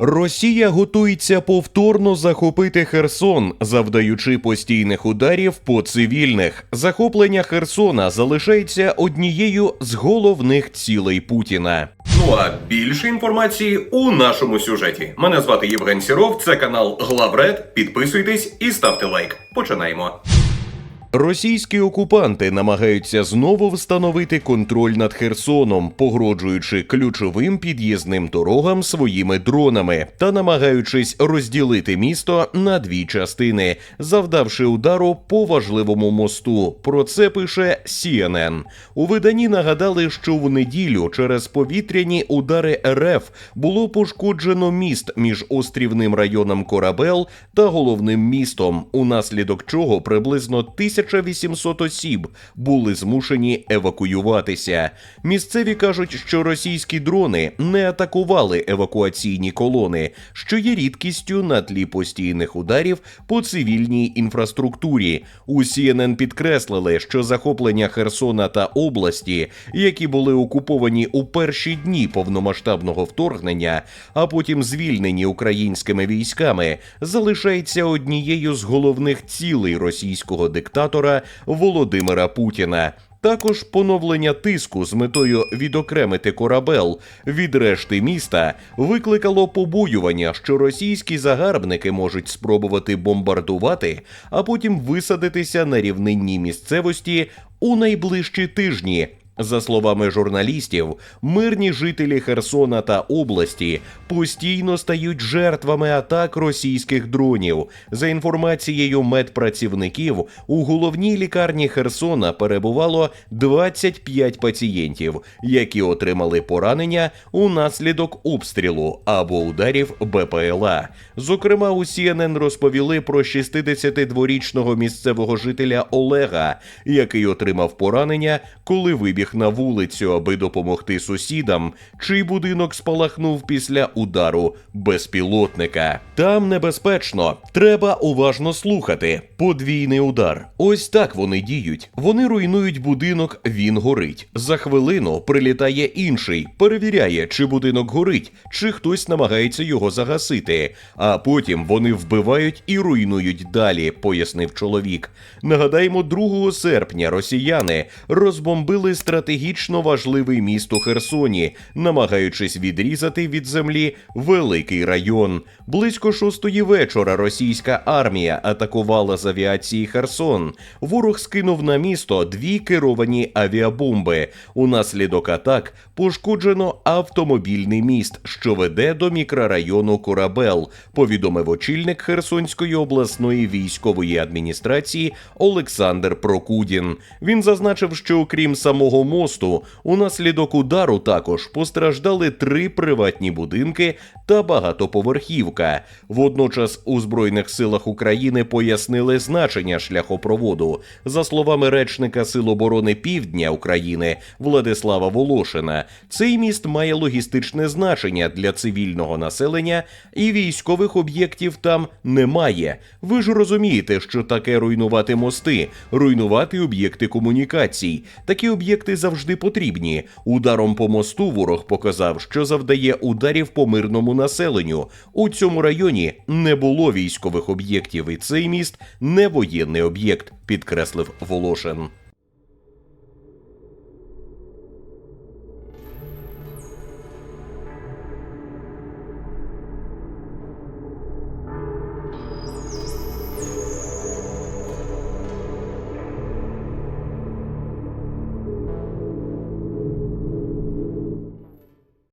Росія готується повторно захопити Херсон, завдаючи постійних ударів по цивільних. Захоплення Херсона залишається однією з головних цілей Путіна. Ну а більше інформації у нашому сюжеті. Мене звати Євген Сіров, це канал Главред. Підписуйтесь і ставте лайк. Починаємо. Російські окупанти намагаються знову встановити контроль над Херсоном, погрожуючи ключовим під'їзним дорогам своїми дронами та намагаючись розділити місто на дві частини, завдавши удару по важливому мосту. Про це пише CNN. У виданні нагадали, що в неділю через повітряні удари РФ було пошкоджено міст між острівним районом Корабел та головним містом, унаслідок чого приблизно 1800 осіб були змушені евакуюватися. Місцеві кажуть, що російські дрони не атакували евакуаційні колони, що є рідкістю на тлі постійних ударів по цивільній інфраструктурі. У CNN підкреслили, що захоплення Херсона та області, які були окуповані у перші дні повномасштабного вторгнення, а потім звільнені українськими військами, залишається однією з головних цілей російського диктатора Володимира Путіна. Також поновлення тиску з метою відокремити корабел від решти міста викликало побоювання, що російські загарбники можуть спробувати бомбардувати, а потім висадитися на рівнинній місцевості у найближчі тижні. За словами журналістів, мирні жителі Херсона та області постійно стають жертвами атак російських дронів. За інформацією медпрацівників, у головній лікарні Херсона перебувало 25 пацієнтів, які отримали поранення унаслідок обстрілу або ударів БПЛА. Зокрема, у CNN розповіли про 62-річного місцевого жителя Олега, який отримав поранення, коли вибіг на вулицю, аби допомогти сусідам, чий будинок спалахнув після удару безпілотника. Там небезпечно, треба уважно слухати. Подвійний удар. Ось так вони діють. Вони руйнують будинок, він горить. За хвилину прилітає інший, перевіряє, чи будинок горить, чи хтось намагається його загасити. А потім вони вбивають і руйнують далі, пояснив чоловік. Нагадаємо, 2 серпня росіяни розбомбили стратегічно важливий міст у Херсоні, намагаючись відрізати від землі великий район. Близько шостої вечора російська армія атакувала з авіації Херсон. Ворог скинув на місто дві керовані авіабомби. Унаслідок атак пошкоджено автомобільний міст, що веде до мікрорайону Корабел. Повідомив очільник Херсонської обласної військової адміністрації Олександр Прокудін. Він зазначив, що окрім самого мосту, унаслідок удару також постраждали три приватні будинки та багатоповерхівка. Водночас у збройних силах України пояснили значення шляхопроводу. За словами речника Сил оборони Півдня України Владислава Волошина, цей міст має логістичне значення для цивільного населення і військових об'єктів там немає. Ви ж розумієте, що таке руйнувати мости, руйнувати об'єкти комунікацій. Такі об'єкти завжди потрібні. Ударом по мосту ворог показав, що завдає ударів по мирному населенню. У цьому районі не було військових об'єктів, і цей міст не воєнний об'єкт, підкреслив Волошин.